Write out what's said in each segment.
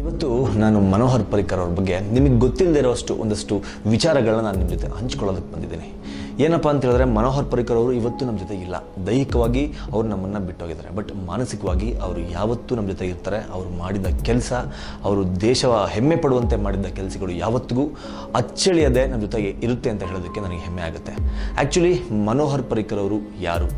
ಇವತ್ತು ನಾನು ಮನೋಹರ್ ಪರಿಕರ್ ಅವ್ರ ಬಗ್ಗೆ ನಿಮಗೆ ಗೊತ್ತಿಲ್ಲದೆ ಇರೋಷ್ಟು ಒಂದಷ್ಟು ವಿಚಾರಗಳನ್ನ ನಾನು ನಿಮ್ಮ ಜೊತೆ ಹಂಚ್ಕೊಳ್ಳೋದಕ್ಕೆ ಬಂದಿದ್ದೀನಿ. ಏನಪ್ಪ ಅಂತ ಹೇಳಿದ್ರೆ ಮನೋಹರ್ ಪರಿಕರ್ ಅವರು ಇವತ್ತು ನಮ್ಮ ಜೊತೆ ಇಲ್ಲ. ದೈಹಿಕವಾಗಿ ಅವರು ನಮ್ಮನ್ನು ಬಿಟ್ಟೋಗಿದ್ದಾರೆ. ಬಟ್ ಮಾನಸಿಕವಾಗಿ ಅವರು ಯಾವತ್ತೂ ನಮ್ಮ ಜೊತೆ ಇರ್ತಾರೆ. ಅವರು ಮಾಡಿದ ಕೆಲಸ, ಅವರು ದೇಶ ಹೆಮ್ಮೆ ಪಡುವಂತೆ ಮಾಡಿದ ಕೆಲಸಗಳು ಯಾವತ್ತಿಗೂ ಅಚ್ಚಳಿಯದೆ ನಮ್ಮ ಜೊತೆಗೆ ಇರುತ್ತೆ ಅಂತ ಹೇಳೋದಕ್ಕೆ ನನಗೆ ಹೆಮ್ಮೆ ಆಗುತ್ತೆ. ಆ್ಯಕ್ಚುಲಿ ಮನೋಹರ್ ಪರಿಕರ್ ಅವರು ಯಾರು?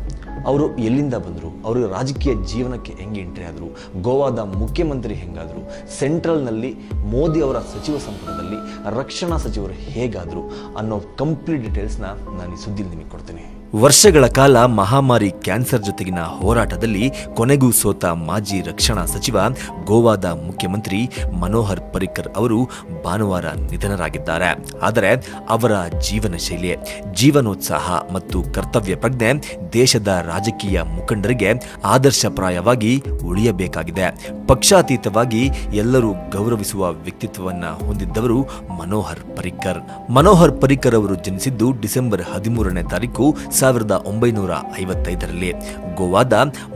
ಅವರು ಎಲ್ಲಿಂದ ಬಂದರು? ಅವರು ರಾಜಕೀಯ ಜೀವನಕ್ಕೆ ಹೆಂಗೆ ಎಂಟ್ರಿ ಆದರು? ಗೋವಾದ ಮುಖ್ಯಮಂತ್ರಿ ಹೆಂಗಾದರು? ಸೆಂಟ್ರಲ್ನಲ್ಲಿ ಮೋದಿ ಅವರ ಸಚಿವ ಸಂಪುಟದಲ್ಲಿ ರಕ್ಷಣಾ ಸಚಿವರು ಹೇಗಾದರು? ಅನ್ನೋ ಕಂಪ್ಲೀಟ್ ಡೀಟೇಲ್ಸ್ನ ನಾನು ಈ ಸುದ್ದಿಲಿ ನಿಮಗೆ ಕೊಡ್ತೀನಿ. ವರ್ಷಗಳ ಕಾಲ ಮಹಾಮಾರಿ ಕ್ಯಾನ್ಸರ್ ಜೊತೆಗಿನ ಹೋರಾಟದಲ್ಲಿ ಕೊನೆಗೂ ಸೋತ ಮಾಜಿ ರಕ್ಷಣಾ ಸಚಿವ, ಗೋವಾದ ಮುಖ್ಯಮಂತ್ರಿ ಮನೋಹರ್ ಪರಿಕರ್ ಅವರು ಭಾನುವಾರ ನಿಧನರಾಗಿದ್ದಾರೆ. ಆದರೆ ಅವರ ಜೀವನ ಶೈಲಿ, ಜೀವನೋತ್ಸಾಹ ಮತ್ತು ಕರ್ತವ್ಯ ಪ್ರಜ್ಞೆ ದೇಶದ ರಾಜಕೀಯ ಮುಖಂಡರಿಗೆ ಆದರ್ಶಪ್ರಾಯವಾಗಿ ಉಳಿಯಬೇಕಾಗಿದೆ. ಪಕ್ಷಾತೀತವಾಗಿ ಎಲ್ಲರೂ ಗೌರವಿಸುವ ವ್ಯಕ್ತಿತ್ವವನ್ನ ಹೊಂದಿದ್ದವರು ಮನೋಹರ್ ಪರಿಕರ್ ಮನೋಹರ್ ಪರಿಕರ್ ಅವರು ಜನಿಸಿದ್ದು ಡಿಸೆಂಬರ್ ಹದಿಮೂರನೇ ತಾರೀಕು ಸಾವಿರದ ಒಂಬೈನೂರ ಐವತ್ತೈದರಲ್ಲಿ ಗೋವಾದ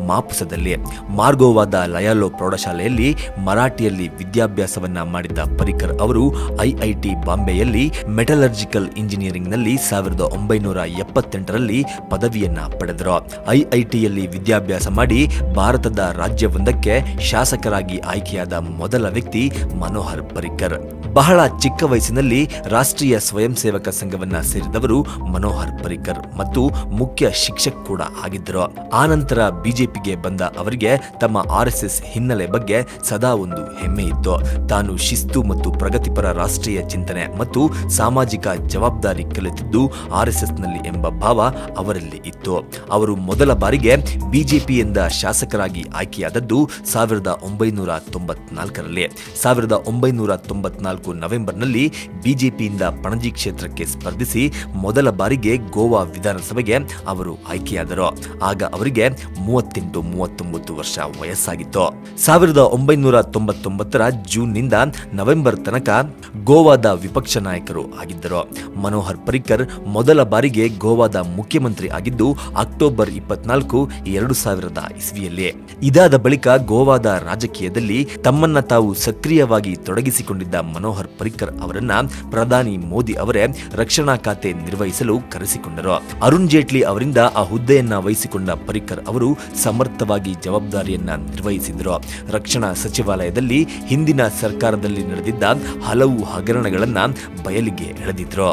ಮಾಪುಸದಲ್ಲಿ. ಮಾರ್ಗೋವಾದ ಲಯಾಲೋ ಪ್ರೌಢಶಾಲೆಯಲ್ಲಿ ಮರಾಠಿಯಲ್ಲಿ ವಿದ್ಯಾಭ್ಯಾಸವನ್ನ ಮಾಡಿದ್ದ ಪರಿಕರ್ ಅವರು ಐಐಟಿ ಬಾಂಬೆಯಲ್ಲಿ ಮೆಟಲರ್ಜಿಕಲ್ ಇಂಜಿನಿಯರಿಂಗ್ನಲ್ಲಿ ಸಾವಿರದ ಒಂಬೈನೂರ ಎಪ್ಪತ್ತೆಂಟರಲ್ಲಿ ಪದವಿಯನ್ನ ಪಡೆದರು. ಐಐಟಿಯಲ್ಲಿ ವಿದ್ಯಾಭ್ಯಾಸ ಮಾಡಿ ಭಾರತದ ರಾಜ್ಯವೊಂದಕ್ಕೆ ಶಾಸಕರಾಗಿ ಆಯ್ಕೆಯಾದ ಮೊದಲ ವ್ಯಕ್ತಿ ಮನೋಹರ್ ಪರಿಕರ್. ಬಹಳ ಚಿಕ್ಕ ವಯಸ್ಸಿನಲ್ಲಿ ರಾಷ್ಟ್ರೀಯ ಸ್ವಯಂ ಸೇವಕ ಸಂಘವನ್ನ ಸೇರಿದವರು ಮನೋಹರ್ ಪರಿಕರ್ ಮತ್ತು ಮುಖ್ಯ ಶಿಕ್ಷಕ್ ಕೂಡ ಆಗಿದ್ದರು. ಆನಂತರ ಬಿಜೆಪಿಗೆ ಬಂದ ಅವರಿಗೆ ತಮ್ಮ ಆರ್ಎಸ್ಎಸ್ ಹಿನ್ನೆಲೆ ಬಗ್ಗೆ ಸದಾ ಒಂದು ಹೆಮ್ಮೆ ಇತ್ತು. ತಾನು ಶಿಸ್ತು ಮತ್ತು ಪ್ರಗತಿಪರ ರಾಷ್ಟ್ರೀಯ ಚಿಂತನೆ ಮತ್ತು ಸಾಮಾಜಿಕ ಜವಾಬ್ದಾರಿ ಕಲಿತಿದ್ದು ಆರ್ಎಸ್ಎಸ್ನಲ್ಲಿ ಎಂಬ ಭಾವ ಅವರಲ್ಲಿ ಇತ್ತು. ಅವರು ಮೊದಲ ಬಾರಿಗೆ ಬಿಜೆಪಿಯಿಂದ ಶಾಸಕರಾಗಿ ಆಯ್ಕೆಯಾದದ್ದು ಸಾವಿರದ ಒಂಬೈನೂರ ತೊಂಬತ್ನಾಲ್ಕರಲ್ಲಿ. ಸಾವಿರದ ಒಂಬೈನೂರ ತೊಂಬತ್ನಾಲ್ಕು ನವೆಂಬರ್ನಲ್ಲಿ ಬಿಜೆಪಿಯಿಂದ ಪಣಜಿ ಕ್ಷೇತ್ರಕ್ಕೆ ಸ್ಪರ್ಧಿಸಿ ಮೊದಲ ಬಾರಿಗೆ ಗೋವಾ ವಿಧಾನಸಭೆಗೆ ಅವರು ಆಯ್ಕೆಯಾದರು. ಆಗ ಅವರಿಗೆ ಮೂವತ್ತೆಂಟು, ಮೂವತ್ತೊಂಬತ್ತು ವರ್ಷ ವಯಸ್ಸಾಗಿತ್ತು. ಸಾವಿರದ ಒಂಬೈನೂರ ತೊಂಬತ್ತೊಂಬತ್ತರ ಜೂನ್ನಿಂದ ನವೆಂಬರ್ ತನಕ ಗೋವಾದ ವಿಪಕ್ಷ ನಾಯಕರು ಆಗಿದ್ದರು. ಮನೋಹರ್ ಪರಿಕರ್ ಮೊದಲ ಬಾರಿಗೆ ಗೋವಾದ ಮುಖ್ಯಮಂತ್ರಿ ಆಗಿದ್ದು, ಅಕ್ಟೋಬರ್ ಇಪ್ಪತ್ನಾಲ್ಕು, ಎರಡು ಸಾವಿರದ ಇಸ್ವಿಯಲ್ಲಿ. ಇದಾದ ಬಳಿಕ ಗೋವಾದ ರಾಜಕೀಯದಲ್ಲಿ ತಮ್ಮನ್ನ ತಾವು ಸಕ್ರಿಯವಾಗಿ ತೊಡಗಿಸಿಕೊಂಡಿದ್ದ ಮನೋಹರ್ ಪರಿಕರ್ ಅವರನ್ನ ಪ್ರಧಾನಿ ಮೋದಿ ಅವರೇ ರಕ್ಷಣಾ ಖಾತೆ ನಿರ್ವಹಿಸಲು ಕರೆಸಿಕೊಂಡರು. ಅರುಣ್ ಜೇಟ್ಲಿ ಅವರಿಂದ ಆ ಹುದ್ದೆಯನ್ನ ವಹಿಸಿಕೊಂಡ ಪರಿಕರ್ ಅವರು ಸಮರ್ಥವಾಗಿ ಜವಾಬ್ದಾರಿಯನ್ನು ನಿರ್ವಹಿಸಿದರು ರಕ್ಷಣಾ ಸಚಿವಾಲಯದಲ್ಲಿ ಹಿಂದಿನ ಸರ್ಕಾರದಲ್ಲಿ ನಡೆದಿದ್ದ ಹಲವು ಹಗರಣಗಳನ್ನು ಬಯಲಿಗೆ ಎಳೆದಿದ್ರು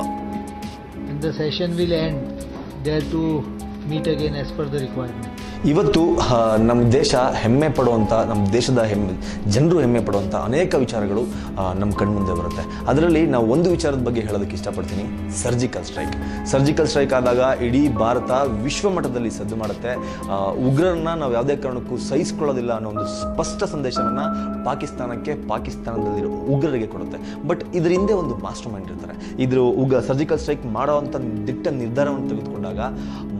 the session will end there to meet again as per the requirement. ಇವತ್ತು ನಮ್ಮ ದೇಶ ಹೆಮ್ಮೆ ಪಡುವಂಥ ನಮ್ಮ ದೇಶದ ಹೆಮ್ಮೆ, ಜನರು ಹೆಮ್ಮೆ ಪಡುವಂಥ ಅನೇಕ ವಿಚಾರಗಳು ನಮ್ಮ ಕಣ್ಮುಂದೆ ಬರುತ್ತೆ. ಅದರಲ್ಲಿ ನಾವು ಒಂದು ವಿಚಾರದ ಬಗ್ಗೆ ಹೇಳೋದಕ್ಕೆ ಇಷ್ಟಪಡ್ತೀನಿ, ಸರ್ಜಿಕಲ್ ಸ್ಟ್ರೈಕ್. ಸರ್ಜಿಕಲ್ ಸ್ಟ್ರೈಕ್ ಆದಾಗ ಇಡೀ ಭಾರತ ವಿಶ್ವ ಮಟ್ಟದಲ್ಲಿ ಸದ್ದು ಮಾಡುತ್ತೆ. ಉಗ್ರರನ್ನು ಉಗ್ರರನ್ನ ನಾವು ಯಾವುದೇ ಕಾರಣಕ್ಕೂ ಸಹಿಸಿಕೊಳ್ಳೋದಿಲ್ಲ ಅನ್ನೋ ಒಂದು ಸ್ಪಷ್ಟ ಸಂದೇಶವನ್ನು ಪಾಕಿಸ್ತಾನಕ್ಕೆ ಪಾಕಿಸ್ತಾನದಲ್ಲಿರೋ ಉಗ್ರರಿಗೆ ಕೊಡುತ್ತೆ. ಬಟ್ ಇದರ ಹಿಂದೆ ಒಂದು ಮಾಸ್ಟರ್ ಮೈಂಡ್ ಇರ್ತಾರೆ. ಇದ್ರ ಉಗ ಸರ್ಜಿಕಲ್ ಸ್ಟ್ರೈಕ್ ಮಾಡೋವಂಥ ದಿಟ್ಟ ನಿರ್ಧಾರವನ್ನು ತೆಗೆದುಕೊಂಡಾಗ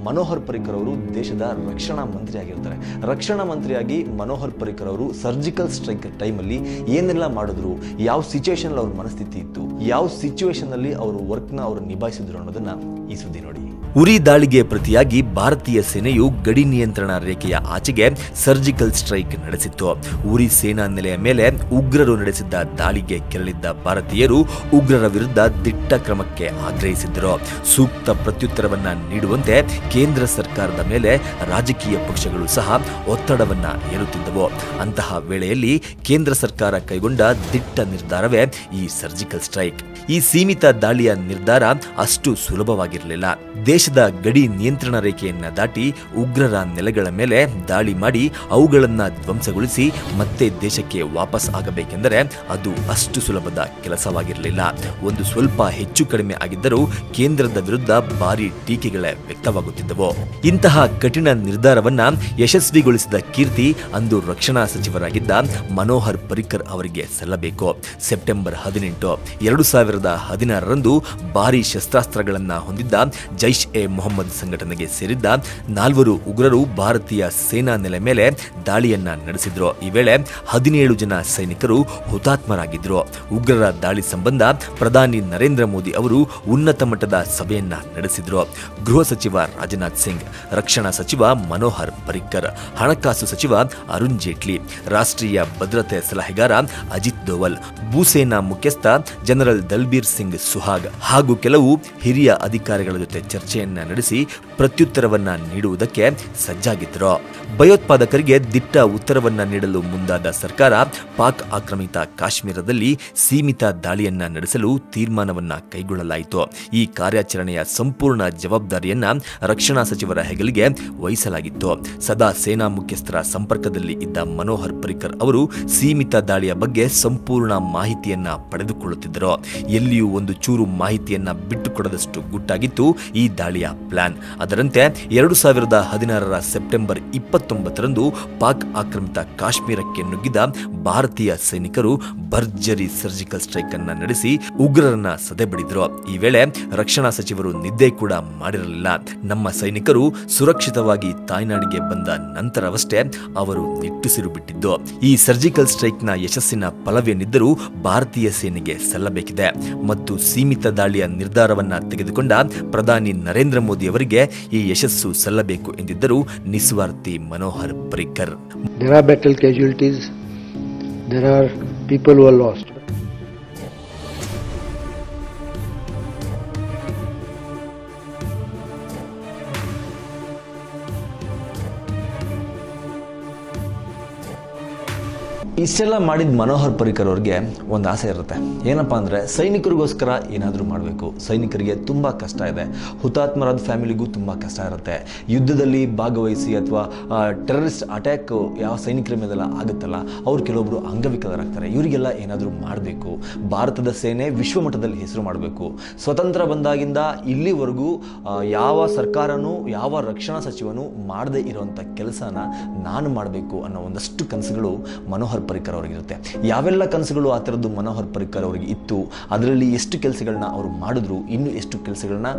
ಮನೋಹರ್ ಪರಿಕರ್ ಅವರು ದೇಶದ ರಕ್ಷಣಾ ಮಂತ್ರಿ ಆಗಿರ್ತಾರೆ ರಕ್ಷಣಾ ಮಂತ್ರಿಯಾಗಿ ಮನೋಹರ್ ಪರಿಕರ್ ಅವರು ಸರ್ಜಿಕಲ್ ಸ್ಟ್ರೈಕ್ ಟೈಮಲ್ಲಿ ಏನೆಲ್ಲ ಮಾಡಿದ್ರು, ಯಾವ ಸಿಚುವೇಶನ್ ಅವ್ರ ಮನಸ್ಥಿತಿ ಇತ್ತು, ಯಾವ ಸಿಚುವೇಶನ್ ಅಲ್ಲಿ ಅವರು ವರ್ಕ್ನ ಅವರು ನಿಭಾಯಿಸಿದ್ರು ಅನ್ನೋದನ್ನ ಈ ಸುದ್ದಿ ನೋಡಿ. ಉರಿ ದಾಳಿಗೆ ಪ್ರತಿಯಾಗಿ ಭಾರತೀಯ ಸೇನೆಯು ಗಡಿ ನಿಯಂತ್ರಣ ರೇಖೆಯ ಆಚೆಗೆ ಸರ್ಜಿಕಲ್ ಸ್ಟ್ರೈಕ್ ನಡೆಸಿತ್ತು. ಉರಿ ಸೇನಾ ನೆಲೆಯ ಮೇಲೆ ಉಗ್ರರು ನಡೆಸಿದ್ದ ದಾಳಿಗೆ ಕೆರಳಿದ್ದ ಭಾರತೀಯರು ಉಗ್ರರ ವಿರುದ್ಧ ದಿಟ್ಟ ಕ್ರಮಕ್ಕೆ ಆಗ್ರಹಿಸಿದ್ದರು. ಸೂಕ್ತ ಪ್ರತ್ಯುತ್ತರವನ್ನ ನೀಡುವಂತೆ ಕೇಂದ್ರ ಸರ್ಕಾರದ ಮೇಲೆ ರಾಜಕೀಯ ಪಕ್ಷಗಳು ಸಹ ಒತ್ತಡವನ್ನ ಹೇರುತ್ತಿದ್ದವು. ಅಂತಹ ವೇಳೆಯಲ್ಲಿ ಕೇಂದ್ರ ಸರ್ಕಾರ ಕೈಗೊಂಡ ದಿಟ್ಟ ನಿರ್ಧಾರವೇ ಈ ಸರ್ಜಿಕಲ್ ಸ್ಟ್ರೈಕ್. ಈ ಸೀಮಿತ ದಾಳಿಯ ನಿರ್ಧಾರ ಅಷ್ಟು ಸುಲಭವಾಗಿರಲಿಲ್ಲ. ದೇಶದ ಗಡಿ ನಿಯಂತ್ರಣ ರೇಖೆಯನ್ನ ದಾಟಿ ಉಗ್ರರ ನೆಲೆಗಳ ಮೇಲೆ ದಾಳಿ ಮಾಡಿ ಅವುಗಳನ್ನ ಧ್ವಂಸಗೊಳಿಸಿ ಮತ್ತೆ ದೇಶಕ್ಕೆ ವಾಪಸ್ ಆಗಬೇಕೆಂದರೆ ಅದು ಅಷ್ಟು ಸುಲಭದ ಕೆಲಸವಾಗಿರಲಿಲ್ಲ. ಒಂದು ಸ್ವಲ್ಪ ಹೆಚ್ಚು ಕಡಿಮೆ ಆಗಿದ್ದರೂ ಕೇಂದ್ರದ ವಿರುದ್ಧ ಭಾರಿ ಟೀಕೆಗಳೇ ವ್ಯಕ್ತವಾಗುತ್ತಿದ್ದವು. ಇಂತಹ ಕಠಿಣ ನಿರ್ಧಾರವನ್ನ ಯಶಸ್ವಿಗೊಳಿಸಿದ ಕೀರ್ತಿ ಅಂದು ರಕ್ಷಣಾ ಸಚಿವರಾಗಿದ್ದ ಮನೋಹರ್ ಪರಿಕರ್ ಅವರಿಗೆ ಸಲ್ಲಬೇಕು. ಸೆಪ್ಟೆಂಬರ್ ಹದಿನೆಂಟು, ಎರಡು ಸಾವಿರದ ಹದಿನಾರರಂದು ಭಾರಿ ಶಸ್ತ್ರಾಸ್ತ್ರಗಳನ್ನು ಹೊಂದಿದ್ದ ಜೈಷ್ ಎ ಮೊಹಮ್ಮದ್ ಸಂಘಟನೆಗೆ ಸೇರಿದ್ದ ನಾಲ್ವರು ಉಗ್ರರು ಭಾರತೀಯ ಸೇನಾ ನೆಲೆ ಮೇಲೆ ದಾಳಿಯನ್ನ ನಡೆಸಿದ್ರು. ಈ ವೇಳೆ ಹದಿನೇಳು ಜನ ಸೈನಿಕರು ಹುತಾತ್ಮರಾಗಿದ್ರು. ಉಗ್ರರ ದಾಳಿ ಸಂಬಂಧ ಪ್ರಧಾನಿ ನರೇಂದ್ರ ಮೋದಿ ಅವರು ಉನ್ನತ ಮಟ್ಟದ ಸಭೆಯನ್ನ ನಡೆಸಿದ್ರು. ಗೃಹ ಸಚಿವ ರಾಜನಾಥ್ ಸಿಂಗ್, ರಕ್ಷಣಾ ಸಚಿವ ಮನೋಹರ್ ಪರಿಕ್ಕರ್, ಹಣಕಾಸು ಸಚಿವ ಅರುಣ್ ಜೇಟ್ಲಿ, ರಾಷ್ಟ್ರೀಯ ಭದ್ರತೆ ಸಲಹೆಗಾರ ಅಜಿತ್ ದೋವಲ್, ಭೂಸೇನಾ ಮುಖ್ಯಸ್ಥ ಜನರಲ್ ದಲ್ಬೀರ್ ಸಿಂಗ್ ಸುಹಾಗ್ ಹಾಗೂ ಕೆಲವು ಹಿರಿಯ ಅಧಿಕಾರಿಗಳ ಜೊತೆ ನಡೆಸಿ ಪ್ರತ್ಯುತ್ತರವನ್ನ ನೀಡುವುದಕ್ಕೆ ಸಜ್ಜಾಗಿದ್ರು ಭಯೋತ್ಪಾದಕರಿಗೆ ದಿಟ್ಟ ಉತ್ತರವನ್ನ ನೀಡಲು ಮುಂದಾದ ಸರ್ಕಾರ ಪಾಕ್ ಆಕ್ರಮಿತ ಕಾಶ್ಮೀರದಲ್ಲಿ ಸೀಮಿತ ದಾಳಿಯನ್ನ ನಡೆಸಲು ತೀರ್ಮಾನವನ್ನ ಕೈಗೊಳ್ಳಲಾಯಿತು. ಈ ಕಾರ್ಯಾಚರಣೆಯ ಸಂಪೂರ್ಣ ಜವಾಬ್ದಾರಿಯನ್ನ ರಕ್ಷಣಾ ಸಚಿವರ ಹೆಗಲಿಗೆ ವಹಿಸಲಾಗಿತ್ತು. ಸದಾ ಸೇನಾ ಮುಖ್ಯಸ್ಥರ ಸಂಪರ್ಕದಲ್ಲಿ ಇದ್ದ ಮನೋಹರ್ ಪರಿಕರ್ ಅವರು ಸೀಮಿತ ದಾಳಿಯ ಬಗ್ಗೆ ಸಂಪೂರ್ಣ ಮಾಹಿತಿಯನ್ನ ಪಡೆದುಕೊಳ್ಳುತ್ತಿದ್ದರು. ಎಲ್ಲಿಯೂ ಒಂದು ಚೂರು ಮಾಹಿತಿಯನ್ನ ಬಿಟ್ಟುಕೊಡದಷ್ಟು ಗುಟ್ಟಾಗಿತ್ತು. ಈ ದಾಳಿಯ ಪ್ಲಾನ್. ಅದರಂತೆ ಎರಡು ಸಾವಿರದ ಹದಿನಾರರ ಸೆಪ್ಟೆಂಬರ್ ಇಪ್ಪತ್ತೊಂಬತ್ತರಂದು ಪಾಕ್ ಆಕ್ರಮಿತ ಕಾಶ್ಮೀರಕ್ಕೆ ನುಗ್ಗಿದ ಭಾರತೀಯ ಸೈನಿಕರು ಭರ್ಜರಿ ಸರ್ಜಿಕಲ್ ಸ್ಟ್ರೈಕ್ ಅನ್ನ ನಡೆಸಿ ಉಗ್ರರನ್ನ ಸದೆಬಡಿದ್ರು ಈ ವೇಳೆ ರಕ್ಷಣಾ ಸಚಿವರು ನಿದ್ದೆ ಕೂಡ ಮಾಡಿರಲಿಲ್ಲ. ನಮ್ಮ ಸೈನಿಕರು ಸುರಕ್ಷಿತವಾಗಿ ತಾಯ್ನಾಡಿಗೆ ಬಂದ ನಂತರವಷ್ಟೇ ಅವರು ನಿಟ್ಟುಸಿರು ಬಿಟ್ಟಿದ್ದು. ಈ ಸರ್ಜಿಕಲ್ ಸ್ಟ್ರೈಕ್ನ ಯಶಸ್ಸಿನ ಫಲವೇನಿದ್ದರೂ ಭಾರತೀಯ ಸೇನೆಗೆ ಸಲ್ಲಬೇಕಿದೆ. ಮತ್ತು ಸೀಮಿತ ದಾಳಿಯ ನಿರ್ಧಾರವನ್ನ ತೆಗೆದುಕೊಂಡ ಪ್ರಧಾನಿ ನರೇಂದ್ರ ನರೇಂದ್ರ ಮೋದಿ ಅವರಿಗೆ ಈ ಯಶಸ್ಸು ಸಲ್ಲಬೇಕು ಎಂದಿದ್ದರು ನಿಸ್ವಾರ್ಥಿ Manohar Parrikar are battle casualties there are people who lost ಇಷ್ಟೆಲ್ಲ ಮಾಡಿದ ಮನೋಹರ್ ಪರಿಕರ್ ಅವ್ರಿಗೆ ಒಂದು ಆಸೆ ಇರುತ್ತೆ. ಏನಪ್ಪಾ ಅಂದರೆ ಸೈನಿಕರಿಗೋಸ್ಕರ ಏನಾದರೂ ಮಾಡಬೇಕು. ಸೈನಿಕರಿಗೆ ತುಂಬ ಕಷ್ಟ ಇದೆ. ಹುತಾತ್ಮರಾದ ಫ್ಯಾಮಿಲಿಗೂ ತುಂಬ ಕಷ್ಟ ಇರುತ್ತೆ. ಯುದ್ಧದಲ್ಲಿ ಭಾಗವಹಿಸಿ ಅಥವಾ ಟೆರರಿಸ್ಟ್ ಅಟ್ಯಾಕ್ ಯಾವ ಸೈನಿಕರ ಮೇಲೆಲ್ಲ ಆಗುತ್ತಲ್ಲ, ಅವ್ರು ಕೆಲವೊಬ್ಬರು ಅಂಗವಿಕಲರಾಗ್ತಾರೆ. ಇವರಿಗೆಲ್ಲ ಏನಾದರೂ ಮಾಡಬೇಕು. ಭಾರತದ ಸೇನೆ ವಿಶ್ವಮಟ್ಟದಲ್ಲಿ ಹೆಸರು ಮಾಡಬೇಕು. ಸ್ವತಂತ್ರ ಬಂದಾಗಿಂದ ಇಲ್ಲಿವರೆಗೂ ಯಾವ ಸರ್ಕಾರನೂ, ಯಾವ ರಕ್ಷಣಾ ಸಚಿವನು ಮಾಡದೇ ಇರುವಂಥ ಕೆಲಸನ ನಾನು ಮಾಡಬೇಕು ಅನ್ನೋ ಒಂದಷ್ಟು ಕನಸುಗಳು ಮನೋಹರ್ ಪರಿಕರ್ ಅವರಿಗಿರುತ್ತೆ. ಯಾವೆಲ್ಲ ಕನಸುಗಳು ಆ ಥರದ್ದು ಮನೋಹರ್ ಪರಿಕರ್ ಅವರಿಗೆ ಇತ್ತು, ಅದರಲ್ಲಿ ಎಷ್ಟು ಕೆಲಸಗಳನ್ನ ಅವರು ಮಾಡಿದ್ರು, ಇನ್ನು ಎಷ್ಟು ಕೆಲಸಗಳನ್ನ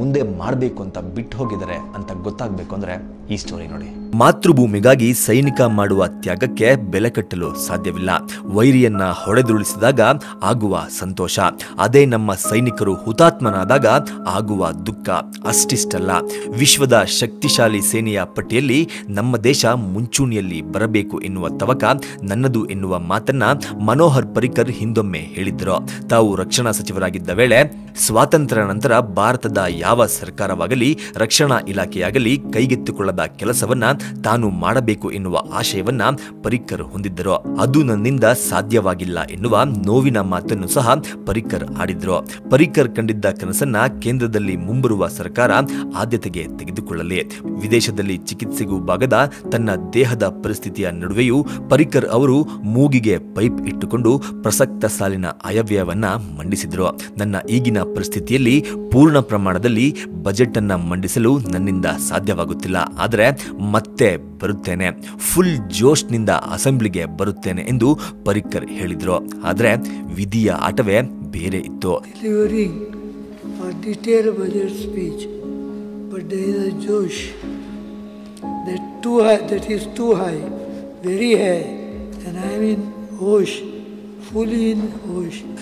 ಮುಂದೆ ಮಾಡಬೇಕು ಅಂತ ಬಿಟ್ಟು ಹೋಗಿದ್ದಾರೆ ಅಂತ ಗೊತ್ತಾಗಬೇಕು ಅಂದರೆ ಈ ಸ್ಟೋರಿ ನೋಡಿ. ಮಾತೃಭೂಮಿಗಾಗಿ ಸೈನಿಕ ಮಾಡುವ ತ್ಯಾಗಕ್ಕೆ ಬೆಲೆ ಕಟ್ಟಲು ಸಾಧ್ಯವಿಲ್ಲ. ವೈರಿಯನ್ನ ಹೊಡೆದುರುಳಿಸಿದಾಗ ಆಗುವ ಸಂತೋಷ. ಅದೇ ನಮ್ಮ ಸೈನಿಕರು ಹುತಾತ್ಮನಾದಾಗ ಆಗುವ ದುಃಖ. ಅಷ್ಟಿಷ್ಟಲ್ಲ. ವಿಶ್ವದ ಶಕ್ತಿಶಾಲಿ ಸೇನೆಯ ಪಟ್ಟಿಯಲ್ಲಿ ನಮ್ಮ ದೇಶ ಮುಂಚೂಣಿಯಲ್ಲಿ ಬರಬೇಕು ಎನ್ನುವ ತವಕ ನನ್ನದು ಎನ್ನುವ ಮಾತನ್ನ ಮನೋಹರ್ ಪರಿಕರ್ ಹಿಂದೊಮ್ಮೆ ಹೇಳಿದ್ದರು. ತಾವು ರಕ್ಷಣಾ ಸಚಿವರಾಗಿದ್ದ ವೇಳೆ ಸ್ವಾತಂತ್ರ್ಯ ನಂತರ ಭಾರತದ ಯಾವ ಸರ್ಕಾರವಾಗಲಿ, ರಕ್ಷಣಾ ಇಲಾಖೆಯಾಗಲಿ ಕೈಗೆತ್ತಿಕೊಳ್ಳದ ಕೆಲಸವನ್ನ ತಾನು ಮಾಡಬೇಕು ಎನ್ನುವ ಆಶಯವನ್ನ ಪರಿಕ್ಕರ್ ಹೊಂದಿದ್ದರು. ಅದು ನನ್ನಿಂದ ಸಾಧ್ಯವಾಗಿಲ್ಲ ಎನ್ನುವ ನೋವಿನ ಮಾತನ್ನು ಸಹ ಪರಿಕ್ಕರ್ ಆಡಿದ್ರು. ಪರಿಕ್ಕರ್ ಕಂಡಿದ್ದ ಕನಸನ್ನ ಕೇಂದ್ರದಲ್ಲಿ ಮುಂಬರುವ ಸರ್ಕಾರ ಆದ್ಯತೆಗೆ ತೆಗೆದುಕೊಳ್ಳಲಿ. ವಿದೇಶದಲ್ಲಿ ಚಿಕಿತ್ಸೆಗೂ ಬಾಗದ ತನ್ನ ದೇಹದ ಪರಿಸ್ಥಿತಿಯ ನಡುವೆಯೂ ಪರಿಕ್ಕರ್ ಅವರು ಮೂಗಿಗೆ ಪೈಪ್ ಇಟ್ಟುಕೊಂಡು ಪ್ರಸಕ್ತ ಸಾಲಿನ ಆಯವ್ಯಯವನ್ನ ಮಂಡಿಸಿದ್ರು. ನನ್ನ ಈಗಿನ ಪರಿಸ್ಥಿತಿಯಲ್ಲಿ ಪೂರ್ಣ ಪ್ರಮಾಣದಲ್ಲಿ ಬಜೆಟ್ ಅನ್ನ ಮಂಡಿಸಲು ನನ್ನಿಂದ ಸಾಧ್ಯವಾಗುತ್ತಿಲ್ಲ. ಆದರೆ ಮತ್ತೆ ಮತ್ತೆ ಬರುತ್ತೇನೆ. ಫುಲ್ ಜೋಶ್ನಿಂದ ಅಸೆಂಬ್ಲಿಗೆ ಬರುತ್ತೇನೆ ಎಂದು ಪರಿಕ್ಕರ್ ಹೇಳಿದರು. ಆದರೆ ವಿಧಿಯ ಆಟವೇ ಬೇರೆ ಇತ್ತು. Speech josh that high that is too high very high I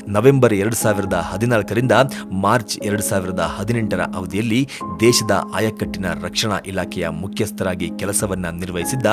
ನವೆಂಬರ್ ಎರಡು ಸಾವಿರದ ಹದಿನಾಲ್ಕರಿಂದ ಮಾರ್ಚ್ ಎರಡು ಸಾವಿರದ ಹದಿನೆಂಟರ ಅವಧಿಯಲ್ಲಿ ದೇಶದ ಆಯಕಟ್ಟಿನ ರಕ್ಷಣಾ ಇಲಾಖೆಯ ಮುಖ್ಯಸ್ಥರಾಗಿ ಕೆಲಸವನ್ನ ನಿರ್ವಹಿಸಿದ್ದ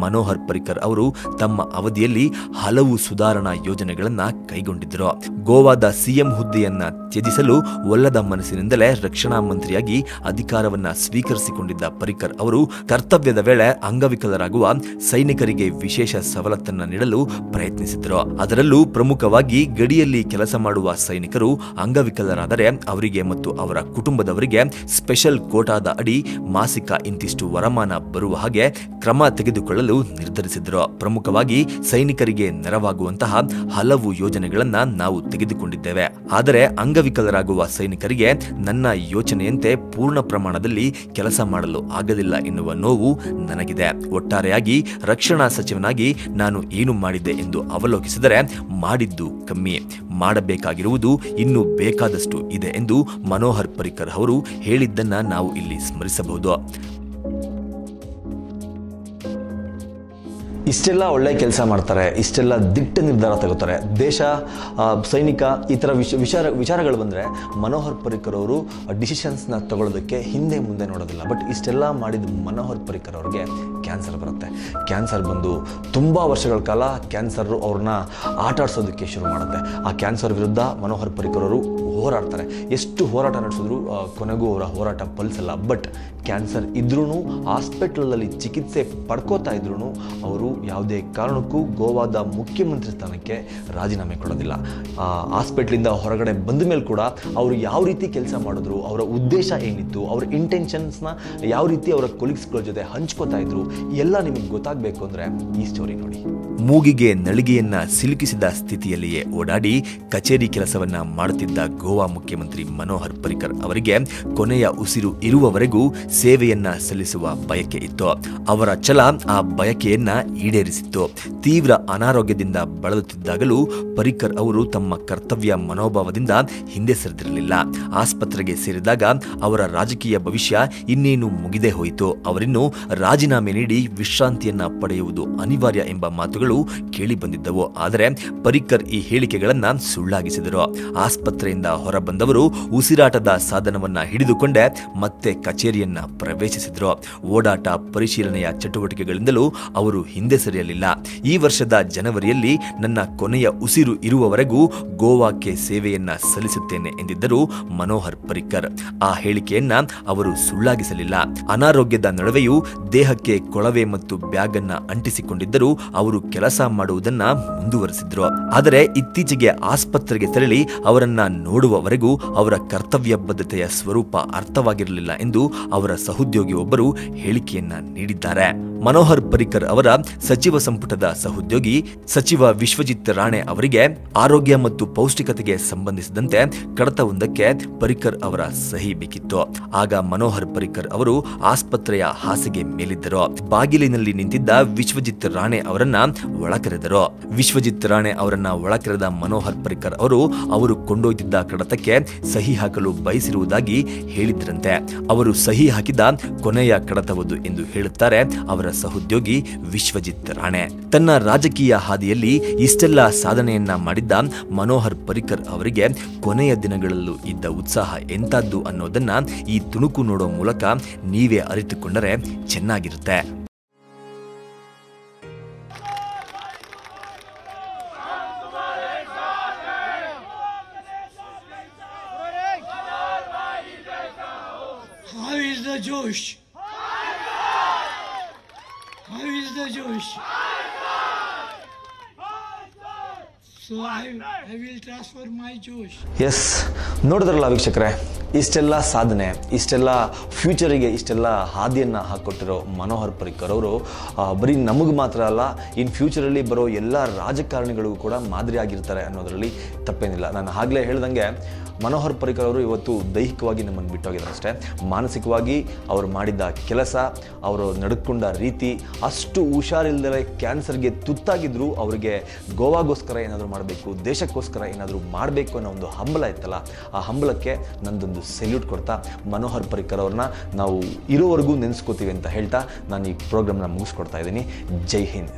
ಮನೋಹರ್ ಪರಿಕರ್ ಅವರು ತಮ್ಮ ಅವಧಿಯಲ್ಲಿ ಹಲವು ಸುಧಾರಣಾ ಯೋಜನೆಗಳನ್ನ ಕೈಗೊಂಡಿದ್ದರು. ಗೋವಾದ ಸಿಎಂ ಹುದ್ದೆಯನ್ನ ತ್ಯಜಿಸಲು ಒಲ್ಲದ ಮನಸ್ಸಿನಿಂದಲೇ ರಕ್ಷಣಾ ಮಂತ್ರಿಯಾಗಿ ಅಧಿಕಾರವನ್ನ ಸ್ವೀಕರಿಸಿಕೊಂಡಿದ್ದ ಪರಿಕರ್ ಅವರು ಕರ್ತವ್ಯದ ವೇಳೆ ಅಂಗವಿಕಲರಾಗುವ ಸೈನಿಕರಿಗೆ ವಿಶೇಷ ಸವಲತ್ತನ್ನ ನೀಡಲು ಪ್ರಯತ್ನಿಸಿದರು ಅದರಲ್ಲೂ ಪ್ರಮುಖವಾಗಿ ಗಡಿಯಲ್ಲಿ ಕೆಲಸ ಮಾಡುವ ಸೈನಿಕರು ಅಂಗವಿಕಲರಾದರೆ ಅವರಿಗೆ ಮತ್ತು ಅವರ ಕುಟುಂಬದವರಿಗೆ ಸ್ಪೆಷಲ್ ಕೋಟಾದ ಅಡಿ ಮಾಸಿಕ ಇಂತಿಷ್ಟು ವರಮಾನ ಬರುವ ಹಾಗೆ ಕ್ರಮ ತೆಗೆದುಕೊಳ್ಳಲು ನಿರ್ಧರಿಸಿದರು. ಪ್ರಮುಖವಾಗಿ ಸೈನಿಕರಿಗೆ ನೆರವಾಗುವಂತಹ ಹಲವು ಯೋಜನೆಗಳನ್ನು ನಾವು ತೆಗೆದುಕೊಂಡಿದ್ದೇವೆ. ಆದರೆ ಅಂಗವಿಕಲರಾಗುವ ಸೈನಿಕರಿಗೆ ನನ್ನ ಯೋಚನೆಯಂತೆ ಪೂರ್ಣ ಪ್ರಮಾಣದಲ್ಲಿ ಕೆಲಸ ಮಾಡಲು ಆಗಲಿಲ್ಲ ಎನ್ನುವ ನೋವು ನನಗಿದೆ. ಒಟ್ಟಾರೆಯಾಗಿ ರಕ್ಷಣಾ ಸಚಿವನಾಗಿ ನಾನು ಏನು ಮಾಡಿದ್ದೆ ಎಂದು ಅವಲೋಕಿಸಿದರೆ ಮಾಡಿದ್ದು ಕಮ್ಮಿ ಮಾಡಬೇಕಾಗಿರುವುದು ಇನ್ನೂ ಬೇಕಾದಷ್ಟು ಇದೆ ಎಂದು ಮನೋಹರ್ ಪರಿಕರ್ ಅವರು ಹೇಳಿದ್ದನ್ನ ನಾವು ಇಲ್ಲಿ ಸ್ಮರಿಸಬಹುದು. ಇಷ್ಟೆಲ್ಲ ಒಳ್ಳೆ ಕೆಲಸ ಮಾಡ್ತಾರೆ, ಇಷ್ಟೆಲ್ಲ ದಿಟ್ಟ ನಿರ್ಧಾರ ತಗೋತಾರೆ. ದೇಶ ಸೈನಿಕ ಈ ಥರ ವಿಷ, ವಿಚಾರ, ವಿಚಾರಗಳು ಬಂದರೆ ಮನೋಹರ್ ಪರಿಕರ್ ಅವರು ಡಿಸಿಷನ್ಸ್ನ ತಗೊಳ್ಳೋದಕ್ಕೆ ಹಿಂದೆ ಮುಂದೆ ನೋಡೋದಿಲ್ಲ. ಬಟ್ ಇಷ್ಟೆಲ್ಲ ಮಾಡಿದ ಮನೋಹರ್ ಪರಿಕರ್ ಅವ್ರಿಗೆ ಕ್ಯಾನ್ಸರ್ ಬರುತ್ತೆ. ಕ್ಯಾನ್ಸರ್ ಬಂದು ತುಂಬ ವರ್ಷಗಳ ಕಾಲ ಕ್ಯಾನ್ಸರ್ ಅವ್ರನ್ನ ಆಟ ಆಡ್ಸೋದಕ್ಕೆ ಶುರು ಮಾಡುತ್ತೆ. ಆ ಕ್ಯಾನ್ಸರ್ ವಿರುದ್ಧ ಮನೋಹರ್ ಪರಿಕರ್ ಅವರು ಹೋರಾಡ್ತಾರೆ. ಎಷ್ಟು ಹೋರಾಟ ನಡೆಸಿದ್ರು ಕೊನೆಗೂ ಅವರ ಹೋರಾಟ ಫಲಿಸಲ್ಲ. ಬಟ್ ಕ್ಯಾನ್ಸರ್ ಇದ್ರೂ ಹಾಸ್ಪಿಟ್ಲಲ್ಲಿ ಚಿಕಿತ್ಸೆ ಪಡ್ಕೋತಾ ಇದ್ರೂ ಅವರು ಯಾವುದೇ ಕಾರಣಕ್ಕೂ ಗೋವಾದ ಮುಖ್ಯಮಂತ್ರಿ ಸ್ಥಾನಕ್ಕೆ ರಾಜೀನಾಮೆ ಕೊಡೋದಿಲ್ಲ. ಹಾಸ್ಪಿಟ್ಲಿಂದ ಹೊರಗಡೆ ಬಂದ ಮೇಲೆ ಕೂಡ ಅವರು ಯಾವ ರೀತಿ ಕೆಲಸ ಮಾಡಿದ್ರು, ಅವರ ಉದ್ದೇಶ ಏನಿತ್ತು, ಅವರ ಇಂಟೆನ್ಷನ್ಸ್ನ ಯಾವ ರೀತಿ ಅವರ ಕೊಲೀಗ್ಸ್ಗಳ ಜೊತೆ ಹಂಚ್ಕೋತಾ ಇದ್ರು ಎಲ್ಲ ನಿಮಗೆ ಗೊತ್ತಾಗಬೇಕು ಅಂದರೆ ಈ ಸ್ಟೋರಿ ನೋಡಿ. ಮೂಗಿಗೆ ನಳಿಗೆಯನ್ನ ಸಿಲುಕಿಸಿದ ಸ್ಥಿತಿಯಲ್ಲಿಯೇ ಓಡಾಡಿ ಕಚೇರಿ ಕೆಲಸವನ್ನ ಮಾಡುತ್ತಿದ್ದ ಗೋವಾ ಮುಖ್ಯಮಂತ್ರಿ ಮನೋಹರ್ ಪರಿಕರ್ ಅವರಿಗೆ ಕೊನೆಯ ಉಸಿರು ಇರುವವರೆಗೂ ಸೇವೆಯನ್ನ ಸಲ್ಲಿಸುವ ಬಯಕೆ ಇತ್ತು. ಅವರ ಛಲ ಆ ಬಯಕೆಯನ್ನ ಈಡೇರಿಸಿತ್ತು. ತೀವ್ರ ಅನಾರೋಗ್ಯದಿಂದ ಬಳಲುತ್ತಿದ್ದಾಗಲೂ ಪರಿಕರ್ ಅವರು ತಮ್ಮ ಕರ್ತವ್ಯ ಮನೋಭಾವದಿಂದ ಹಿಂದೆ ಸರಿದಿರಲಿಲ್ಲ. ಆಸ್ಪತ್ರೆಗೆ ಸೇರಿದಾಗ ಅವರ ರಾಜಕೀಯ ಭವಿಷ್ಯ ಇನ್ನೇನು ಮುಗಿದೇ ಹೋಯಿತು. ಅವರಿನ್ನು ರಾಜೀನಾಮೆ ನೀಡಿ ವಿಶ್ರಾಂತಿಯನ್ನ ಪಡೆಯುವುದು ಅನಿವಾರ್ಯ ಎಂಬ ಮಾತುಗಳು ಕೇಳಿ ಬಂದಿದ್ದವು ಆದರೆ ಪರಿಕರ್ ಈ ಹೇಳಿಕೆಗಳನ್ನ ಸುಳ್ಳಾಗಿಸಿದರು. ಆಸ್ಪತ್ರೆಯಿಂದ ಹೊರಬಂದವರು ಉಸಿರಾಟದ ಸಾಧನವನ್ನ ಹಿಡಿದುಕೊಂಡೆ ಮತ್ತೆ ಕಚೇರಿಯನ್ನ ಪ್ರವೇಶಿಸಿದರು. ಓಡಾಟ ಪರಿಶೀಲನೆಯ ಚಟುವಟಿಕೆಗಳಿಂದಲೂ ಅವರು ಹಿಂದೆ ಸರಿಯಲಿಲ್ಲ. ಈ ವರ್ಷದ ಜನವರಿಯಲ್ಲಿ ನನ್ನ ಕೊನೆಯ ಉಸಿರು ಇರುವವರೆಗೂ ಗೋವಾಕ್ಕೆ ಸೇವೆಯನ್ನ ಸಲ್ಲಿಸುತ್ತೇನೆ ಎಂದಿದ್ದರು ಮನೋಹರ್ ಪರಿಕರ್ ಆ ಹೇಳಿಕೆಯನ್ನ ಅವರು ಸುಳ್ಳಾಗಿಸಲಿಲ್ಲ. ಅನಾರೋಗ್ಯದ ನಡುವೆಯೂ ದೇಹಕ್ಕೆ ಕೊಳವೆ ಮತ್ತು ಬ್ಯಾಗ್ ಅನ್ನ ಅಂಟಿಸಿಕೊಂಡಿದ್ದರೂ ಅವರು ಕೆಲಸ ಮಾಡುವುದನ್ನ ಮುಂದುವರೆಸಿದ್ರು. ಆದರೆ ಇತ್ತೀಚೆಗೆ ಆಸ್ಪತ್ರೆಗೆ ತೆರಳಿ ಅವರನ್ನ ನೋಡುವವರೆಗೂ ಅವರ ಕರ್ತವ್ಯ ಬದ್ಧತೆಯ ಸ್ವರೂಪ ಅರ್ಥವಾಗಿರಲಿಲ್ಲ ಎಂದು ಅವರ ಸಹೋದ್ಯೋಗಿ ಒಬ್ಬರು ಹೇಳಿಕೆಯನ್ನ ನೀಡಿದ್ದಾರೆ. ಮನೋಹರ್ ಪರಿಕರ್ ಅವರ ಸಚಿವ ಸಂಪುಟದ ಸಹೋದ್ಯೋಗಿ ಸಚಿವ ವಿಶ್ವಜಿತ್ ರಾಣೆ ಅವರಿಗೆ ಆರೋಗ್ಯ ಮತ್ತು ಪೌಷ್ಟಿಕತೆಗೆ ಸಂಬಂಧಿಸಿದಂತೆ ಕಡತವೊಂದಕ್ಕೆ ಪರಿಕರ್ ಅವರ ಸಹಿ ಬೇಕಿತ್ತು. ಆಗ ಮನೋಹರ್ ಪರಿಕರ್ ಅವರು ಆಸ್ಪತ್ರೆಯ ಹಾಸಿಗೆ ಮೇಲಿದ್ದರು. ಬಾಗಿಲಿನಲ್ಲಿ ನಿಂತಿದ್ದ ವಿಶ್ವಜಿತ್ ರಾಣೆ ಅವರನ್ನ ಒಳಕರೆದರು. ವಿಶ್ವಜಿತ್ ರಾಣೆ ಅವರನ್ನ ಒಳಕರೆದ ಮನೋಹರ್ ಪರಿಕರ್ ಅವರು ಅವರು ಕೊಂಡೊಯ್ದಿದ್ದ ಕಡತಕ್ಕೆ ಸಹಿ ಹಾಕಲು ಬಯಸಿರುವುದಾಗಿ ಹೇಳಿದ್ರಂತೆ. ಅವರು ಸಹಿ ಹಾಕಿದ ಕೊನೆಯ ಕಡತವದು ಎಂದು ಹೇಳುತ್ತಾರೆ ಅವರ ಸಹೋದ್ಯೋಗಿ ವಿಶ್ವಜಿತ್ ರಾಣೆ. ತನ್ನ ರಾಜಕೀಯ ಹಾದಿಯಲ್ಲಿ ಇಷ್ಟೆಲ್ಲ ಸಾಧನೆಯನ್ನ ಮಾಡಿದ್ದ ಮನೋಹರ್ ಪರಿಕರ್ ಅವರಿಗೆ ಕೊನೆಯ ದಿನಗಳಲ್ಲೂ ಇದ್ದ ಉತ್ಸಾಹ ಎಂತದ್ದು ಅನ್ನೋದನ್ನ ಈ ತುಣುಕು ನೋಡೋ ಮೂಲಕ ನೀವೇ ಅರಿತುಕೊಂಡರೆ ಚೆನ್ನಾಗಿರುತ್ತೆ. Is the Josh? So I, I will transfer my Jewish. Yes ನೋಡಿದ್ರಲ್ಲ ವೀಕ್ಷಕರೇ ಇಷ್ಟೆಲ್ಲ ಸಾಧನೆ ಇಷ್ಟೆಲ್ಲ ಫ್ಯೂಚರಿಗೆ ಇಷ್ಟೆಲ್ಲ ಹಾದಿಯನ್ನು ಹಾಕ್ಕೊಟ್ಟಿರೋ ಮನೋಹರ್ ಪರಿಕರ್ ಅವರು ಬರೀ ನಮಗೆ ಮಾತ್ರ ಅಲ್ಲ ಇನ್ ಫ್ಯೂಚರಲ್ಲಿ ಬರೋ ಎಲ್ಲ ರಾಜಕಾರಣಿಗಳಿಗೂ ಕೂಡ ಮಾದರಿ ಆಗಿರ್ತಾರೆ ಅನ್ನೋದರಲ್ಲಿ ತಪ್ಪೇನಿಲ್ಲ ನಾನು ಆಗಲೇ ಹೇಳ್ದಂಗೆ ಮನೋಹರ್ ಪರಿಕರ್ ಅವರು ಇವತ್ತು ದೈಹಿಕವಾಗಿ ನಮ್ಮನ್ನು ಬಿಟ್ಟೋಗಿದ್ದಾರೆ ಅಷ್ಟೇ. ಮಾನಸಿಕವಾಗಿ ಅವರು ಮಾಡಿದ್ದ ಕೆಲಸ, ಅವರು ನಡ್ಕೊಂಡ ರೀತಿ ಅಷ್ಟು ಹುಷಾರಿಲ್ಲದೆ ಕ್ಯಾನ್ಸರ್ಗೆ ತುತ್ತಾಗಿದ್ರು, ಅವರಿಗೆ ಗೋವಾಗೋಸ್ಕರ ಏನಾದರೂ ಮಾಡಬೇಕು, ದೇಶಕ್ಕೋಸ್ಕರ ಏನಾದರೂ ಮಾಡಬೇಕು ಅನ್ನೋ ಒಂದು ಹಂಬಲ ಇತ್ತಲ್ಲ, ಆ ಹಂಬಲಕ್ಕೆ ನಂದೊಂದು ಸೆಲ್ಯೂಟ್ ಕೊಡ್ತಾ ಮನೋಹರ್ ಪರಿಕರ್ ಅವ್ರನ್ನ ನಾವು ಇರೋವರೆಗೂ ನೆನೆಸ್ಕೋತೀವಿ ಅಂತ ಹೇಳ್ತಾ ನಾನು ಈ ಪ್ರೋಗ್ರಾಮ್ನ ಮುಗಿಸ್ಕೊಡ್ತಾ ಇದ್ದೀನಿ. ಜೈ ಹಿಂದ್.